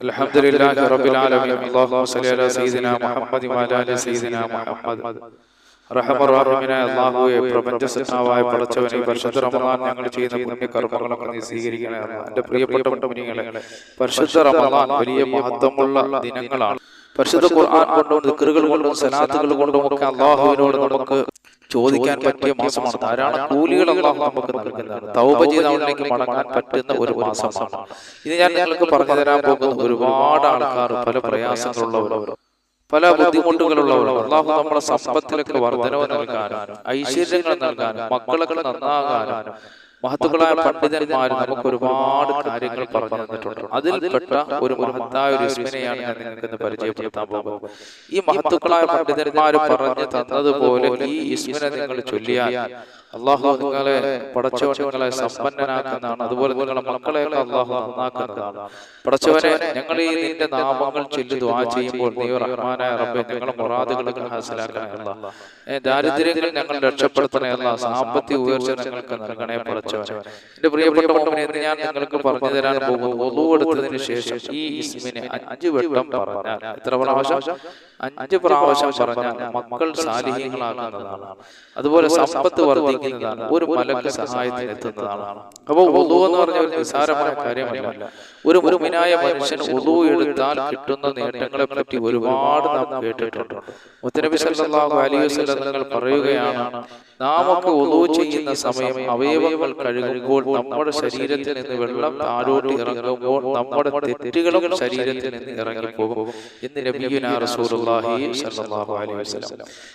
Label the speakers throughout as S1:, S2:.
S1: الحمد لله رب العالمين اللهم صل على سيدنا محمد وعلى ال سيدنا محمد റഹമറാഹിമിനായ അള്ളാഹുവെ പ്രപഞ്ചസത്താവായ പടച്ചവനെ ഈ പരിശുദ്ധ റമദാൻ ഞങ്ങൾ ചെയ്യുന്ന പുണ്യകർമ്മങ്ങളൊക്കെ നീ സ്വീകരിക്കണേ അല്ലാ. എൻ്റെ പ്രിയപ്പെട്ട മുനികളെ പരിശുദ്ധ റമദാൻ വലിയ മഹത്വമുള്ള ദിനങ്ങളാണ് പരിശുദ്ധ ഖുർആൻ കൊണ്ടും ദിക്റുകൾ കൊണ്ടും സലാത്തുകൾ കൊണ്ടും ഒക്കെ അള്ളാഹുവിനോട് നമുക്ക് ചോദിക്കാൻ പറ്റിയ മാസമാണ്. ധാരാളം കൂലികൾ അള്ളാഹു നമുക്ക് നൽകുന്നതാണ് തൗബ മടങ്ങാൻ പറ്റുന്ന ഒരു മാസമാണ്. ഇത് ഞാൻ നിങ്ങൾക്ക് പറഞ്ഞു തരാൻ പോകുന്ന ഒരുപാട് ആൾക്കാർ പല പ്രയാസങ്ങളുള്ളവരോ പല ബുദ്ധിമുട്ടുകളുള്ളവർ അള്ളാഹു നമ്മളെ സമ്പത്തിലൊക്കെ വർധനവ് നൽകാനും ഐശ്വര്യങ്ങൾ നൽകാനും മക്കളൊക്കെ നന്നാകാനും. മഹത്തുക്കളായ പണ്ഡിതന്മാർ നമുക്ക് ഒരുപാട് കാര്യങ്ങൾ പറഞ്ഞു തന്നിട്ടുണ്ട്. അതിൽപ്പെട്ട ഒരു മഹത്തായ ഒരു ഇസ്മിനെയാണ് ഞാൻ നിങ്ങൾക്ക് പരിചയപ്പെടുത്താൻ പോകുന്നത്. ഈ മഹത്തുക്കളായ പണ്ഡിതന്മാർ പറഞ്ഞു തന്നതുപോലെ ഈ ഇസ്മിനെ നിങ്ങൾ ചൊല്ലിയാൽ അള്ളാഹു നിങ്ങളെ പടച്ചവൻ നിങ്ങളെ സമ്പന്നനാക്കുന്നതാണ്. അതുപോലെ നിങ്ങളെ മക്കളെ അള്ളാഹു നന്നാക്കുന്നതാണ്. പടച്ചവനെ ഞങ്ങൾ ഈ നിന്റെ നാമങ്ങൾ ചൊല്ലി ദ്വാ ചെയ്യുമ്പോൾ നീ റഹ്മാനായ റബ്ബെ ഞങ്ങളെ മുറാദുകളൊക്കെ ഹാസിലാക്കണമല്ല ദാരിദ്ര്യങ്ങൾ ഞങ്ങൾ രക്ഷപ്പെടുത്തണമല്ല സാമ്പത്തിക ഉയർച്ച ഞങ്ങൾക്ക് നൽകണേ പടച്ചവൻ എന്റെ പ്രിയപ്പെട്ട മോമിനെ ഞാൻ നിങ്ങൾക്ക് പറഞ്ഞു തരാൻ പോകുന്നു എടുത്തതിന് ശേഷം ഈ ഇസ്മിനെ അഞ്ച് വട്ടം പറഞ്ഞാൽ എത്ര പ്രാവശ്യം? അഞ്ച് പ്രാവശ്യം പറഞ്ഞാൽ മക്കൾ സാലിഹ്യങ്ങളാകുന്നതാണ് അതുപോലെ സമ്പത്ത് വർദ്ധിക്കുന്നതാണ്. ഒരു മലക്ക് സഹായത്തിന് എത്തുന്നതാണ്. അപ്പോൾ ഒതു എന്ന് പറഞ്ഞ ഒരു നിസ്സാരമായ കാര്യമല്ല. ഒരു മുരുമിനായ മനുഷ്യൻ ഒതു എടുത്താൽ കിട്ടുന്ന നേട്ടങ്ങളെ പറ്റി ഒരുപാട് നാം കേട്ടിട്ടുണ്ട്. മുത്തനബി സല്ലല്ലാഹു അലൈഹി വസല്ലം നിങ്ങൾ പറയുകയാണ് നാമൊക്കെ ഒതു ചെയ്യുന്ന സമയം അവയവങ്ങൾ കഴുകുമ്പോൾ നമ്മുടെ ശരീരത്തിൽ നിന്ന് വെള്ളം താഴോട്ട് ഇറങ്ങുമ്പോൾ നമ്മുടെ തെറ്റുകളും ശരീരത്തിൽ നിന്ന് ഇറങ്ങിപ്പോകും. എന്ന്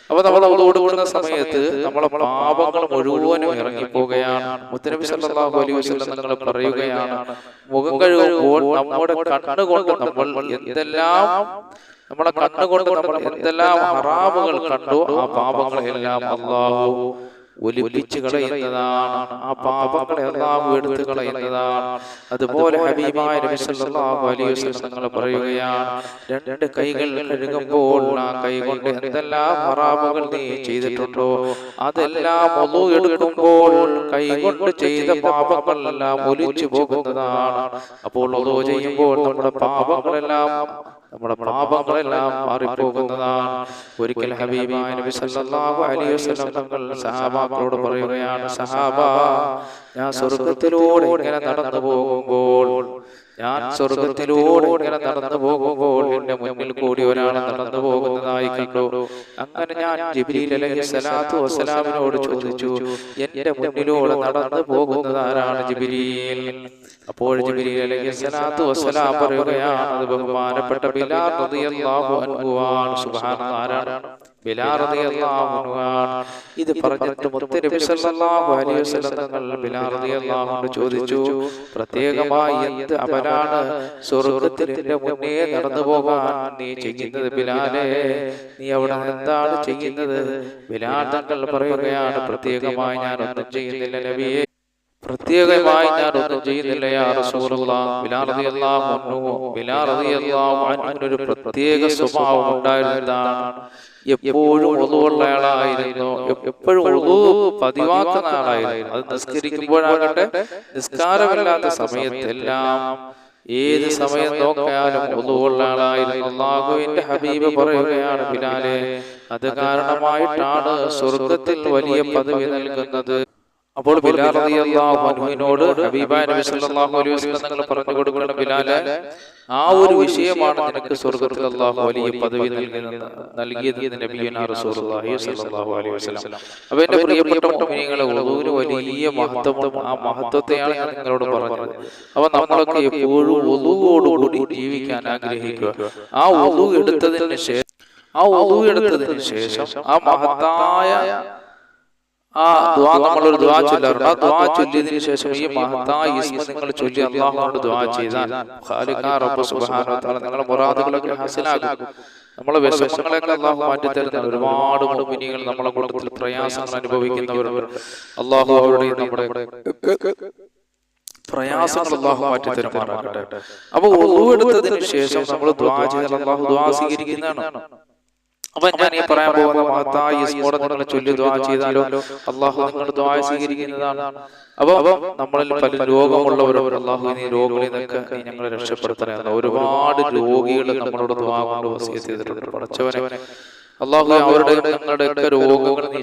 S1: അപ്പോൾ നമ്മൾ ഒതു കൊടുക്കുന്ന സമയത്ത് നമ്മളെ പാപങ്ങൾ മുഴുവനും ഇറങ്ങിപ്പോകുകയാണ്. മുത്തനബി സല്ലല്ലാഹു അലൈഹി വസല്ലം നിങ്ങൾ പറയുകയാണ്. മുഖം കഴുകുമ്പോൾ നമ്മുടെ കണ്ണുകൊണ്ട് നമ്മൾ എന്തെല്ലാം നമ്മളെ കണ്ണുകൊണ്ട് നമ്മൾ എന്തെല്ലാം ഹറാമുകൾ കണ്ടു ആ പാപങ്ങളെല്ലാം അള്ളാഹു ഒലിപ്പിച്ച് കളയുന്നതാണ്. ആ പാപങ്ങളെ അള്ളാഹു എടുത്തു കളയുന്നതാണ്. അതുപോലെ ഹബീബായ തങ്ങൾ പറയുകയാണ് രണ്ട് കൈകൾ കഴുകുമ്പോൾ ആ കൈ കൊണ്ട് എന്തെല്ലാം ഹറാമുകൾ നീ ചെയ്തിട്ടുണ്ടോ അതെല്ലാം ഒന്നു എടുക്കുമ്പോൾ കൈ കൊണ്ട് ചെയ്ത പാപങ്ങളെല്ലാം ഒലിച്ചു പോകുന്നതാണ്. അപ്പോൾ ഒന്നു ചെയ്യുമ്പോൾ നമ്മുടെ പാപങ്ങളെല്ലാം നമ്മുടെ പാപങ്ങളെല്ലാം മാറിപ്പോകുന്നതാണ്. ഒരിക്കൽ ഹബീബായ നബി സല്ലല്ലാഹു അലൈഹി വസല്ലം തങ്ങൾ സഹാബാക്കളോട് പറയുകയാണ് സഹാബ ഞാൻ സ്വർഗത്തിലൂടെ ഇങ്ങനെ നടന്നു പോകുമ്പോൾ ഞാൻ സ്വർഗത്തിലൂടെ ഇങ്ങനെ നടന്നു പോകുമ്പോൾ എന്റെ മുന്നിൽ കൂടി ഒരാൾ നടന്നു പോകുന്നതായി കണ്ടു. അങ്ങനെ ഞാൻ വസ്സലാമിനോട് ചോദിച്ചു എന്റെ മുന്നിലൂടെ നടന്നു പോകുന്നത് ആരാണ് ജിബ്രീൽ? അപ്പോൾ വസ്സലാം പറയുകയാണ് അത് ബഹുമാനപ്പെട്ട ബിലാൽ റളിയല്ലാഹു അൻഹു ആണ്. സുബ്ഹാനല്ലാഹ് ആരാണ്? ഇത് പറഞ്ഞിട്ട് മുത്ത് നബി അലൈഹി വസല്ലം ബിലാൽ റളിയല്ലാഹു അൻഹു ചോദിച്ചു പ്രത്യേകമായി എന്ത് അവനാണ് സ്വർഗത്തിൽ എന്റെ മുന്നേ നടന്നു പോകാൻ നീ ചെയ്യുന്നത് ബിലാലെ നീ അവിടെ എന്താണ് ചെയ്യുന്നത്? ബിലാൽ തങ്ങൾ പറയുകയാണ് പ്രത്യേകമായി ഞാൻ ഒന്നും ചെയ്യുന്നില്ല നബിയെ പ്രത്യേകമായി ഞാൻ ഒന്നും ചെയ്യുന്നില്ല ഒരു പ്രത്യേക സ്വഭാവം ഉണ്ടായിരുന്നതാണ്. എപ്പോഴും ഉള്ള ആളായിരുന്നു. എപ്പോഴും ഉളു പതിവാക്കുന്ന ആളായിരുന്നു. അത് നിസ്കരിക്കുമ്പോഴാകട്ടെ നിസ്കാരമില്ലാത്ത സമയത്തെല്ലാം ഏത് സമയം നോക്കിയാലും ഉള്ള ആളായിരുന്നു. അള്ളാഹുവിന്റെ ഹബീബ് പറയുകയാണ് പിന്നാലെ അത് കാരണമായിട്ടാണ് സ്വർഗത്തിൽ വലിയ പദവി നൽകുന്നത്. അപ്പോൾ ബിലാൽ റളിയല്ലാഹു അൻഹുവിനോട് ഹബീബായ നബി സല്ലല്ലാഹു അലൈഹി വസല്ലം തങ്ങൾ പറഞ്ഞു കൊടുക്കണം ബിലാലെ ആ ഒരു വിഷയമാണ് നിനക്ക് സ്വർഗത്തിൽ അല്ലാഹു വലിയ പദവി നൽകുന്നത് നൽകിയത് അപ്പൊ എന്റെ പ്രിയപ്പെട്ട മുഅ്മിനീങ്ങളെ ഉളൂര് വലിയ മഹത്വം ആ മഹത്വത്തെയാണ് ഞാൻ നിങ്ങളോട് പറഞ്ഞത്. അപ്പൊ നമ്മളൊക്കെ എപ്പോഴും ഒതുവോടുകൂടി ജീവിക്കാൻ ആഗ്രഹിക്കുക. ആ ഒതു എടുത്തതിന് ശേഷം ആ ഒതു എടുത്തതിന് ശേഷം ആ മഹത്തായ ആ ദ്വാ നമ്മളൊരു ദ്വാ ചൊല്ലാറുണ്ട് ആ ദ്വാ ചൊല്ലിയതിനു ശേഷം ഈ മഹത്തായ ഇസ്മ നിങ്ങൾ ചൊല്ലി അള്ളാഹുനോട് ദ്വാ ചെയ്താൽ നിങ്ങളുടെ മുറാദുകളൊക്കെ ഹാസിലാകും നമ്മളെ വിഷമങ്ങളെയൊക്കെ അള്ളാഹു മാറ്റി തരുന്ന ഒരുപാട് മുഅ്മിനീങ്ങൾ നമ്മളെ കൂട്ടത്തിൽ പ്രയാസങ്ങൾ അനുഭവിക്കുന്നവരുണ്ട്. അള്ളാഹു അവരുടെ നമ്മുടെ പ്രയാസങ്ങൾ അള്ളാഹു മാറ്റി തരുമാറാകട്ടെ. അപ്പൊ ഒഴിവെടുത്തതിന് ശേഷം നമ്മൾ ദ്വാ ചെയ്താൽ അള്ളാഹു ദ്വാ സ്വീകരിക്കുന്നതാണ്. അപ്പൊ ഞാൻ ഈ പറയാൻ പോകുന്ന മഹത്തായ ഇസ്മോടെ നിങ്ങൾ ചൊല്ലി ദ്വാ ചെയ്താലോ അള്ളാഹു നിങ്ങൾ ദ്വാ സ്വീകരിക്കുന്നതാണ്. അപ്പൊ നമ്മളിൽ പല രോഗമുള്ളവരോ അള്ളാഹു നീ രോഗങ്ങളിൽ നിന്നൊക്കെ ഞങ്ങളെ രക്ഷപ്പെടുത്തണേ ഒരുപാട് രോഗികൾ നമ്മളോട് ദ്വാ കൊണ്ട് ചെയ്തിട്ടുണ്ട്. പടച്ചവനെ അള്ളാഹു അവരുടെ ഞങ്ങളുടെ ഒക്കെ രോഗങ്ങൾ നീ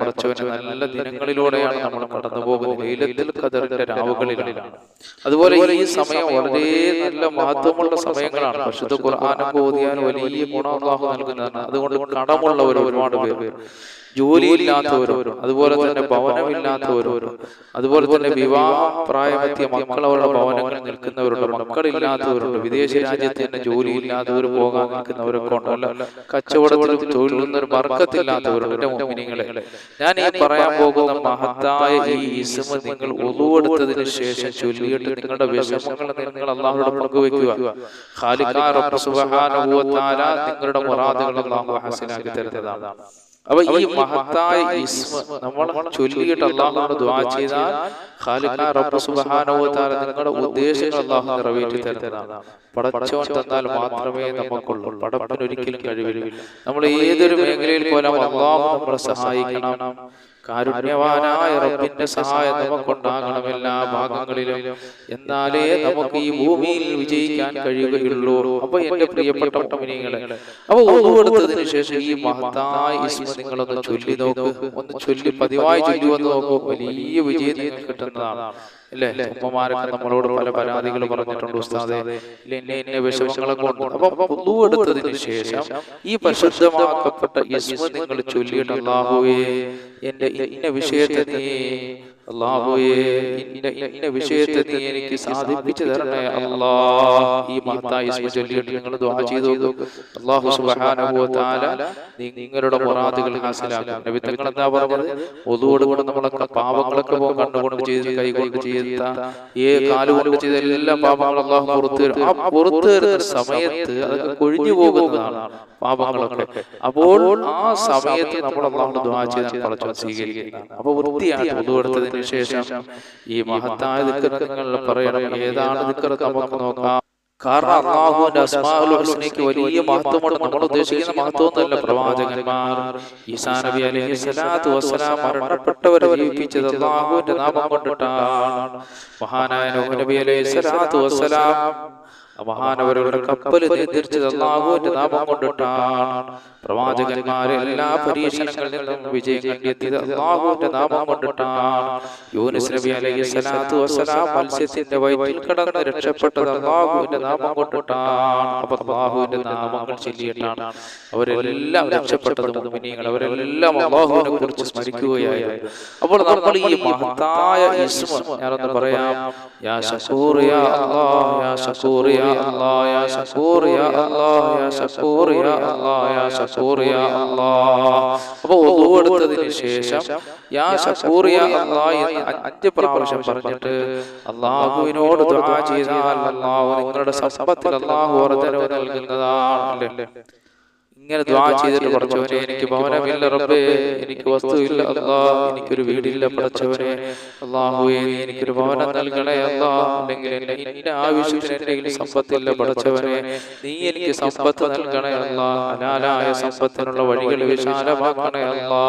S1: പടച്ചവനെ നല്ല ദിനങ്ങളിലൂടെയാണ് നമ്മൾ കടന്നു പോകുന്നത്. രാവുകളിലാണ്. അതുപോലെ ഈ സമയം വളരെ നല്ല മഹത്വമുള്ള സമയങ്ങളാണ്. പരിശുദ്ധ ഖുർആാനൊക്കെ ഓതിയാൻ വലിയ ഗുണം അള്ളാഹു നൽകുന്നതാണ്. അതുകൊണ്ട് കടമുള്ളവർ ഒരുപാട് പേര്. ജോലിയില്ലാത്തവരും അതുപോലെ തന്നെ ഭവനമില്ലാത്തവരും അതുപോലെ തന്നെ വിവാഹ പ്രായമെത്തിയ മക്കൾ അവരുടെ ഭവനങ്ങളിൽ നിൽക്കുന്നവരുണ്ട് മക്കളില്ലാത്തവരുണ്ട് വിദേശ രാജ്യത്ത് തന്നെ ജോലിയില്ലാത്തവർ പോകാൻ നിൽക്കുന്നവരൊക്കെ ഉണ്ടല്ലോ. കച്ചവടത്തിൽ തൊഴിൽ ഒരു വർക്കത്തില്ലാത്തവരുണ്ട് എന്റെ മുമ്പിനിങ്ങളെ ഞാൻ ഈ പറയാൻ പോകുന്ന മഹത്തായ ഈ ഇസ്മ നിങ്ങൾ ഒതുവെടുത്തതിന് ശേഷം ചൊല്ലിയിട്ട് നിങ്ങളുടെ വിഷമങ്ങൾ നിങ്ങൾ അള്ളാഹുടെ പങ്കുവെക്കുക നിങ്ങളുടെ മുറാദുകൾ അള്ളാഹു ഹസനാക്കി തരുന്നതാണ്. അപ്പൊ ഈ മഹത്തായ ഇസ്മ നമ്മൾ ചൊല്ലിയിട്ട് അള്ളാഹുനോട് ദ്വാ ചെയ്താൽ ഖാലിഖാ റബ്ബ് സുബ്ഹാനഹു തആല നിങ്ങളുടെ ഉദ്ദേശങ്ങൾ അള്ളാഹു നിറവേറ്റി തരുന്നതാണ്. പടച്ചോൻ തന്നാൽ മാത്രമേ നമുക്കുള്ളൂ. പടപ്പിന് ഒരിക്കലും കഴിവില്ല. നമ്മൾ ഏതൊരു മേഖലയിൽ പോലും അള്ളാഹു നമ്മളെ സഹായിക്കണം. കാരുണ്യവാനായ റബ്ബിന്റെ സഹായം നമുക്കുണ്ടാകണം എല്ലാ ഭാഗങ്ങളിലും. എന്നാലേ നമുക്ക് ഈ ഭൂമിയിൽ വിജയിക്കാൻ കഴിയുകയുള്ളൂ. അപ്പൊ എന്റെ പ്രിയപ്പെട്ട മുമിനികളെ അപ്പൊ ഒന്നുകൊടുത്തതിന് ശേഷം ഈ മഹത്തായ ഇസ്മ നിങ്ങളൊന്ന് ചൊല്ലി നോക്കൂ ഒന്ന് ചൊല്ലി പതിവായി ചൊല്ലി വന്ന് നോക്കൂ. വലിയ വിജയം കിട്ടുന്നതാണ്. അല്ലേ? ഉപ്പമാരൊക്കെ നമ്മളോട് പല പരാതികൾ പറഞ്ഞിട്ടുണ്ട് ഉസ്താദെ. വിഷമങ്ങളൊക്കെ ഉണ്ട് അപ്പൊ ഒന്നുകൊടുത്തതിന് ശേഷം ഈ പരിശുദ്ധമാക്കപ്പെട്ട ഇസ്മ നിങ്ങൾ ചൊല്ലിയിട്ട് എന്റെ ഇന്ന വിഷയത്തെ നീ അള്ളാഹുവേ ഇന്ന ഇന്ന വിഷയത്തെ നീ എനിക്ക് സാധിപ്പിച്ചു തരണേ അല്ലാ ഈ മഹത്തായ ഇസ്മ ചൊല്ലിയിട്ട് നിങ്ങൾ ദുആ ചെയ്തു അല്ലാഹു സുബ്ഹാനഹു വ തആല നിങ്ങളുടെ മുറാദുകൾ ഹാസിലാക്കും. നബി തങ്ങൾ എന്താ പറഞ്ഞത്? ഒതുവോട് കൊണ്ട് നമ്മളൊക്കെ പാപങ്ങളൊക്കെ പോ കണ്ണുകൊണ്ട് ചെയ്ത് കൈകൊണ്ട് ചെയ്ത ഏ കാലുകൊണ്ട് ചെയ്ത എല്ലാ പാപങ്ങളും അല്ലാഹു പുറത്തു തരും ആ പുറത്തു തരുന്ന സമയത്ത് അതൊക്കെ കൊഴിഞ്ഞു പോകുന്നതാണ് പാപങ്ങളൊക്കെ. അപ്പോൾ ആ സമയത്ത് നമ്മൾ അള്ളാഹു ദുആ ചെയ്താൽ പടച്ചോൻ സ്വീകരിക്കുന്നതാണ് അപ്പൊ വൃത്തിയാണ് ഒതുവെടുത്തതിന് ശേഷം ഈ മഹത്തായ ദിക്കറങ്ങൾ പറയണം. ഏതാണ് ദിക്കർ നമുക്ക് നോക്കാം? കാരണം അള്ളാഹുവിന്റെ വലിയ മഹത്വമുണ്ട് നമ്മൾ ഉദ്ദേശിക്കുന്ന മഹത്വമൊന്നുമല്ല പ്രവാചകന്മാർ ഈസാ നബി അലൈഹി സ്വലാത്തു വസ്സലാം മരണപ്പെട്ടവരെ ജീവിപ്പിച്ചത് അള്ളാഹുവിന്റെ നാമം കൊണ്ടിട്ടാണ്. മഹാനായ നബി അലൈഹി സ്വലാത്തു വസ്സലാം മഹാനവരുടെ കപ്പൽ നിയന്ത്രിച്ചത് അല്ലാഹുവിന്റെ നാമം കൊണ്ടിട്ടാണ്. പ്രവാചകന്മാരെ എല്ലാ പരീക്ഷണങ്ങളിൽ നിന്നും വിജയം നാമം കൊണ്ടിട്ടാണ്. യൂനിസ് നബി അലൈഹി സ്വലാത്തു വസ്സലാം മത്സ്യത്തിന്റെ വയറ്റിൽ കടന്ന് രക്ഷപ്പെട്ടത് അള്ളാഹുവിന്റെ നാമം കൊണ്ടിട്ടാണ്. അപ്പൊ അള്ളാഹുവിന്റെ നാമങ്ങൾ ചൊല്ലിയിട്ടാണ് അവരെല്ലാം രക്ഷപ്പെട്ടത് മുഅ്മിനീങ്ങൾ. അവരെല്ലാം അള്ളാഹുവിനെ കുറിച്ച് സ്മരിക്കുകയായിരുന്നു. അപ്പോൾ നമ്മൾ ഈ മഹത്തായ ഇസ്മ ഞാനൊന്ന് പറയാം. യാ ശക്കൂർ യാ അല്ലാഹ് യാ ശക്കൂർ യാ അല്ലാഹ് യാ ശക്കൂർ യാ അല്ലാഹ് യാ ശക്കൂർ യാ അല്ലാഹ് യാ ശക്കൂർ യാ അല്ലാഹ് അപ്പോൾ ഒതു എടുത്തതിന് ശേഷം യാ ശക്കൂർ യാ അല്ലാഹ് എന്ന് അഞ്ച് പ്രാവശ്യം പറഞ്ഞിട്ട് അള്ളാഹുവിനോട് ദുആ ചെയ്താൽ അല്ലാഹു നിങ്ങളുടെ സമ്പത്തിൽ അല്ലാഹു വർദ്ധനവ് നൽകുന്നതാണ് അല്ലേ ഇങ്ങനെ ദ്വാ ചെയ്തിട്ട് പഠിച്ചവനെ എനിക്ക് ഭവനമില്ല റബ്ബേ എനിക്ക് വസ്തുവില്ല അല്ലാ എനിക്കൊരു വീടില്ല പഠിച്ചവനെ അള്ളാഹുവേ എനിക്കൊരു ഭവനം നൽകണേ അല്ലാ അല്ലെങ്കിൽ എന്റെ ആവശ്യത്തിന് കയ്യിൽ സമ്പത്തില്ല പഠിച്ചവനെ. നീ എനിക്ക് സമ്പത്ത് നൽകണേ അല്ലാ ഹലാലായ സമ്പത്തിനുള്ള വഴികൾ വിശാലമാക്കണേ അല്ലാ.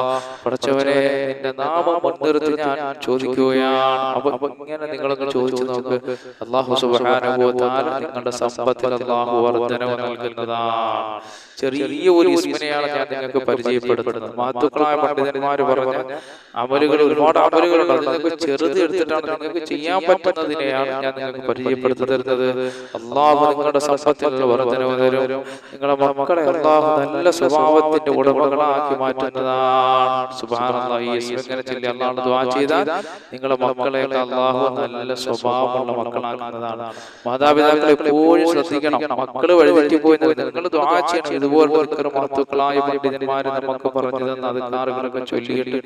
S1: പഠിച്ചവനെ എന്റെ നാമം മുൻനിർത്തി ഞാൻ ചോദിക്കുകയാണ്. അപ്പൊ ഇങ്ങനെ നിങ്ങൾ ചോദിച്ചു നോക്ക്. അള്ളാഹു സുബ്ഹാനഹു വ തആല നിങ്ങളുടെ സമ്പത്തിൽ അള്ളാഹു വർധനവ് നൽകുന്നതാണ്. ചെറിയ ഒരു ഇസ്മിനെയാണ് ഞാൻ നിങ്ങൾക്ക് പരിചയപ്പെടുത്തുന്നത്. മഹത്വക്കളായ പണ്ഡിതന്മാർ പറഞ്ഞ അമലുകൾ ഒരുപാട് അത് നിങ്ങൾക്ക് ചെറുത് എടുത്തിട്ടാണ് നിങ്ങൾക്ക് ചെയ്യാൻ പറ്റുന്നതിനെയാണ് ഞാൻ നിങ്ങൾക്ക് പരിചയപ്പെടുത്തി തരുന്നത്. അള്ളാഹു നിങ്ങളുടെ സമ്പത്തിലുള്ള വർധനവ് തരും. നിങ്ങളുടെ മക്കളെ അള്ളാഹു നല്ല സ്വഭാവത്തിന്റെ ഉടമകളാക്കി മാറ്റുന്നതാണ്. സുബാനുള്ള നിങ്ങളുടെ മക്കളെ അള്ളാഹു നല്ല സ്വഭാവമുള്ള മക്കളാക്കുന്നതാണ്. മാതാപിതാക്കളെ എപ്പോഴും ശ്രദ്ധിക്കണം. മക്കൾ മക്കൾ വഴിതെറ്റിപ്പോയി നിങ്ങൾ ദ്വാ ചെയ്യണം. ഇതുപോലുള്ള മഹത്തുക്കളായ പണ്ഡിതന്മാരെ നമുക്ക് പറഞ്ഞു തന്ന അധികാറുകളൊക്കെ ചൊല്ലിയിട്ട്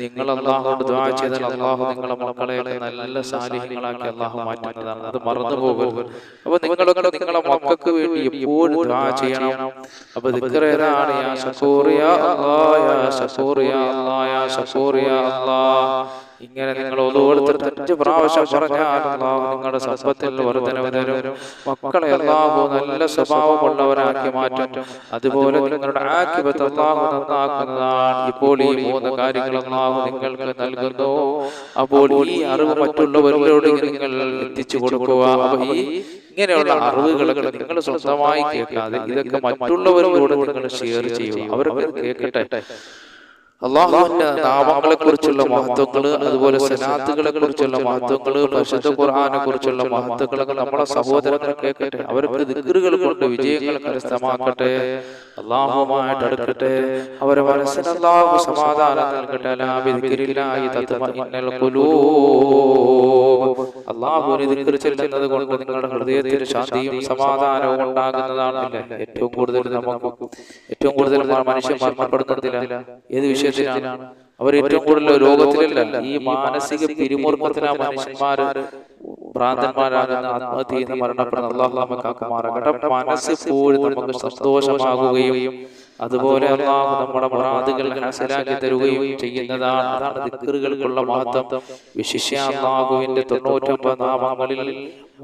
S1: നിങ്ങൾ അള്ളാഹുണ്ട് ദ്വാ ചെയ്താൽ അള്ളാഹു നിങ്ങളെ മക്കളെ നല്ല സാലിഹ്യങ്ങളാക്കി അള്ളാഹു മാറ്റുന്നതാണ്. അത് മറന്നു പോകരുത് അപ്പൊ നിങ്ങളൊക്കെ നിങ്ങളെ മക്കൾക്ക് വേണ്ടി എപ്പോഴും ദ്വാ ചെയ്യണം. അപ്പൊ ദിക്ർ ഏതാണ്? യാ ശക്കൂർ യാ അല്ലാ യാ ശക്കൂർ യാ യാ ശക്കൂർ യാ അല്ലാ ഇങ്ങനെ നിങ്ങൾ ഒതുവെടുത്തിട്ട് അഞ്ച് പ്രാവശ്യം പറഞ്ഞാൽ അള്ളാഹു നിങ്ങളുടെ സമ്പത്തിൽ വർധനവ് തരും. മക്കളെ അള്ളാഹു നല്ല സ്വഭാവമുള്ളവരാക്കി മാറ്റും. അതുപോലെ നിങ്ങളുടെ ആക്കിപത്ത് അള്ളാഹു നന്നാക്കുന്നതാണ്. ഇപ്പോൾ ഈ മൂന്ന് കാര്യങ്ങൾ നിങ്ങൾക്ക് നൽകുന്നു. അപ്പോൾ ഈ അറിവ് മറ്റുള്ളവരോട് നിങ്ങൾ എത്തിച്ചു കൊടുക്കുക. അപ്പൊ ഈ ഇങ്ങനെയുള്ള അറിവുകളൊക്കെ നിങ്ങൾ സ്വന്തമായി കേൾക്കാതെ ഇതൊക്കെ മറ്റുള്ളവരോട് നിങ്ങൾ ഷെയർ ചെയ്യുക. അവർക്ക് കേൾക്കട്ടെ. അള്ളാഹുവിന്റെ നാമങ്ങളെ കുറിച്ചുള്ള മഹത്വങ്ങൾ അതുപോലെ സനാത്തുകളെ കുറിച്ചുള്ള മഹത്വങ്ങൾ പരിശുദ്ധ ഖുർആാനെ കുറിച്ചുള്ള മഹത്വങ്ങളൊക്കെ നമ്മളെ സഹോദരങ്ങൾ കേൾക്കട്ടെ അവർക്ക് ദിക്കറുകൾ കൊണ്ട് വിജയങ്ങൾ കരസ്ഥമാക്കട്ടെ അള്ളാഹുമായിട്ട് അടുക്കട്ടെ. അവരെ മനസ്സിന് അള്ളാഹു സമാധാനം നൽകട്ടെ. ഇന്നൽ തത്മഇന്നൽ ഖുലൂബ് ഒരു ദിക്കർ ചൊല്ലുന്നത് കൊണ്ട് നിങ്ങളുടെ ഹൃദയത്തിൽ ശാന്തിയും സമാധാനവും ഉണ്ടാകുന്നതാണ് ഏറ്റവും കൂടുതൽ നമുക്ക് ഏറ്റവും കൂടുതൽ മനുഷ്യൻ മരണപ്പെടുന്നതില്ല ഏത് വിഷയത്തിലാണ്? അവർ ഏറ്റവും കൂടുതൽ രോഗത്തിലല്ല ഈ മാനസിക പിരിമുറുക്കത്തിലാ മനുഷ്യന്മാര് ഭ്രാന്തന്മാരാകുന്ന ആത്മഹത്യ മരണപ്പെടുന്ന അള്ളാഹു നമുക്ക് ആക്കുമാറാകട്ടെ മനസ്സ് പോലും നമുക്ക് സന്തോഷമാകുകയും അതുപോലെ അള്ളാഹു നമ്മുടെ മുറാദുകൾ മനസ്സിലാക്കി തരുകയും ചെയ്യുന്നതാണ്. അതാണ് ദിക്കറുകൾക്കുള്ള മഹത്വം. വിശിഷ്യ അള്ളാഹുവിന്റെ തൊണ്ണൂറ്റൊമ്പത് നാമങ്ങളിൽ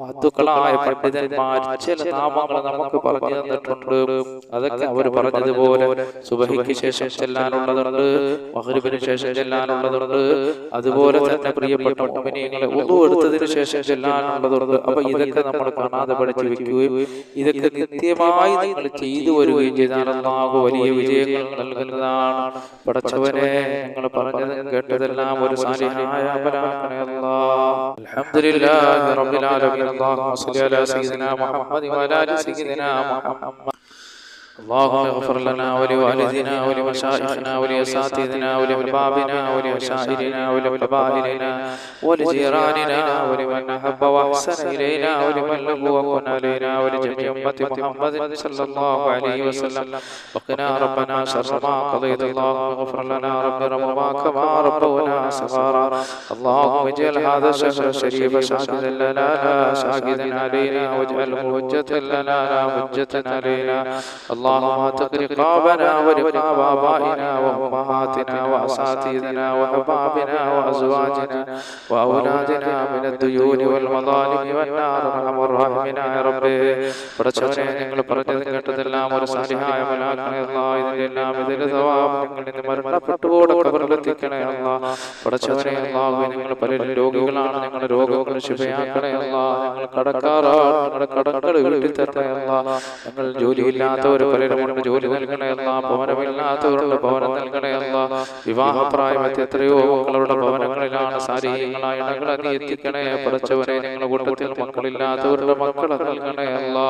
S1: മഹത്തുക്കളായ പണ്ഡിതന്മാർ ചില നാമങ്ങൾ നമുക്ക് പറഞ്ഞു തന്നിട്ടുണ്ട്. അതൊക്കെ അവർ പറഞ്ഞതുപോലെ സുബഹിക്ക് ശേഷം ചെല്ലാനുള്ളതുണ്ട്. മഹരിബിന് ശേഷം ചെല്ലാനുള്ളതുണ്ട്. അതുപോലെ തന്നെ പ്രിയപ്പെട്ട മോമിനിയങ്ങളെ ഒന്നും എടുത്തതിന് ശേഷം ചെല്ലാനുള്ളതുണ്ട്. അപ്പൊ ഇതൊക്കെ നമ്മൾ കാണാതെ പഠിച്ചു വെക്കുകയും ഇതൊക്കെ നിത്യമായി നിങ്ങൾ ചെയ്തു വരികയും ചെയ്താൽ വലിയ വിജയങ്ങൾ നൽകുന്നതാണ്. പടച്ചവനെ നിങ്ങൾ പറഞ്ഞത് കേട്ടതെല്ലാം ഒരു സാലിഹായ അമലാക്കണേ الحمد لله رب العالمين اللهم صل على سيدنا محمد وعلى ال سيدنا محمد اللهم اغفر لنا ولوالدنا ولمشايخنا ولأساتذتنا ولأحبابنا ولأشائرنا ولقبائلنا ولجيراننا ولمن أحب وأحسن إلينا ولمن له وكن علينا ولجميع أمة محمد صلى الله عليه وسلم. وقنا ربنا شر ما قضيت. اللهم اغفر لنا رب رمضان كما ربونا صغارا. اللهم اجعل هذا الشهر الشريف شاهدا لنا لا شاهدا علينا واجعله حجة لنا لا حجة علينا. اللهم اتق رقابنا ورقاب آبائنا وأمهاتنا وأساتذتنا وأحبابنا وأزواجنا وأولادنا من الديون والمظالم والنار أرحم الراحمين يا ربي പടച്ചവനെ നിങ്ങൾ പറഞ്ഞത് കേട്ടതെല്ലാം ഒരു സാലിഹായ മലാക്കണേ അല്ലാ ഇതിലെല്ലാം ഇതിലെ സവാബ് നിങ്ങൾ ഇന്ന് മരണപ്പെട്ടുകൂടെ കബറിലെത്തിക്കണേ അല്ലാ പടച്ചവനെ അല്ലാഹു നിങ്ങൾ പലരും രോഗികളാണ് ഞങ്ങളുടെ രോഗങ്ങൾ ശുഭയാക്കണേ അല്ലാ ഞങ്ങൾ കടക്കാറാണ് ഞങ്ങളുടെ കടങ്ങൾ വീട്ടിൽ തരണേ അല്ലാ ഞങ്ങൾ ജോലിയില്ലാത്തവർ പലരുമുണ്ട് ജോലി നൽകണേ അല്ലാ ഭവനമില്ലാത്തവരുടെ ഭവനം നൽകണേ അല്ലാ. വിവാഹപ്രായമെത്തി എത്രയോ മക്കളുടെ ഭവനങ്ങളിലാണ് ശാരീരികങ്ങളായ ഇണകളെ നീ എത്തിക്കണേ. പഠിച്ചവരെ ഞങ്ങളുടെ കൂട്ടത്തിൽ മക്കളില്ലാത്തവരുടെ മക്കളെ നൽകണേ അല്ലാ.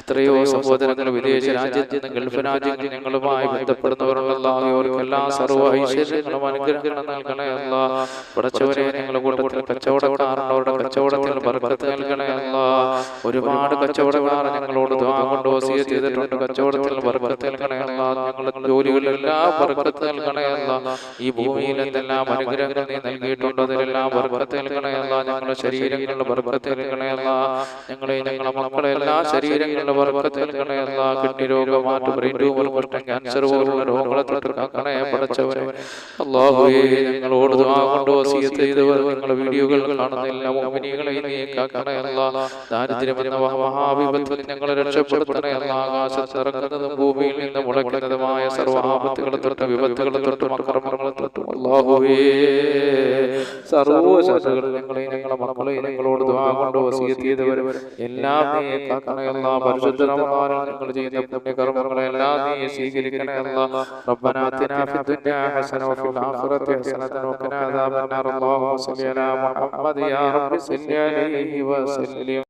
S1: എത്രയോ സഹോദരങ്ങൾ വിദേശ രാജ്യത്ത് നിന്ന് ഗൾഫ് രാജ്യങ്ങളിൽ ഞങ്ങളുമായി ബന്ധപ്പെടുന്നവരുണ്ടല്ലോ അവർക്കെല്ലാം സർവ ഐശ്വര്യങ്ങളും അനുഗ്രഹങ്ങളും നൽകണേ പഠിച്ചവരെ ഞങ്ങളുടെ കൂട്ടത്തിൽ കച്ചവടക്കാരുണ്ട്. അവരുടെ കച്ചവടത്തിൽ ബർക്കത്ത് നൽകണേ അല്ല. ഒരുപാട് കച്ചവടക്കാർ ഞങ്ങളോട് ദ്വാ കൊണ്ട് ചെയ്തിട്ടുണ്ട്. ചെയ്തിട്ടുണ്ട് കച്ചവടത്തിൽ ബർക്കത്ത് ഞങ്ങളുടെ ജോലികളിലെല്ലാം ബർക്കത്ത് ഈ എന്തെല്ലാം അനുഗ്രഹങ്ങൾ നീ നൽകിയിട്ടുണ്ട് അതിലെല്ലാം ബർക്കത്ത് നൽകണേ അല്ല ഞങ്ങളുടെ ശരീരങ്ങളുടെ ബർക്കത്ത് ഞങ്ങളെ ഞങ്ങളുടെ മക്കളെ എല്ലാ ശരീരങ്ങളുടെ ബർക്കത്ത് നൽകണേ അല്ല കിഡ്നി രോഗം മാറ്റം ബ്രെയിൻ ട്യൂമർ കുഷ്ഠം ക്യാൻസർ പോലുള്ള രോഗങ്ങളെ തൊട്ട് കാക്കണേ പടച്ചവരെ അള്ളാഹുവേ ഞങ്ങളോട് ദുആ കൊണ്ട് വസിയത്ത് ചെയ്തവർ നിങ്ങളുടെ വീഡിയോകൾ കാണുന്നില്ല മോമിനികളെ നീ കാക്കണേ അല്ല ദാരിദ്ര്യം എന്ന മഹാവിപത്തിൽ ഞങ്ങളെ അല്ല ആകാശത്ത് ഇറങ്ങുന്നതും ഭൂമിയിൽ നിന്ന് മുളയ്ക്കുന്നതുമായ സർവ്വാപത്തുകളെ തൊട്ട് വിപത്തുകളെ തൊട്ടും അക്രമങ്ങളെ തൊട്ടും അള്ളാഹുവേ സർവ്വശാസ്ത്രങ്ങൾ ഞങ്ങളെ ഞങ്ങളെ മക്കളെ ഞങ്ങളോട് ദുആ കൊണ്ട് വസിയത്ത് ചെയ്തവർ എല്ലാം നീ കാക്കണേ അല്ല പരിശുദ്ധ റമദാനിൽ ഞങ്ങൾ ചെയ്യുന്ന പുണ്യകർമ്മങ്ങളെ എല്ലാം നീ സ്വീകരിക്കണേ അല്ല ربنا آتنا في الدنيا حسنة وفي الآخرة حسنة وقنا عذاب النار اللهم صل على محمد يا رب صل عليه وسلم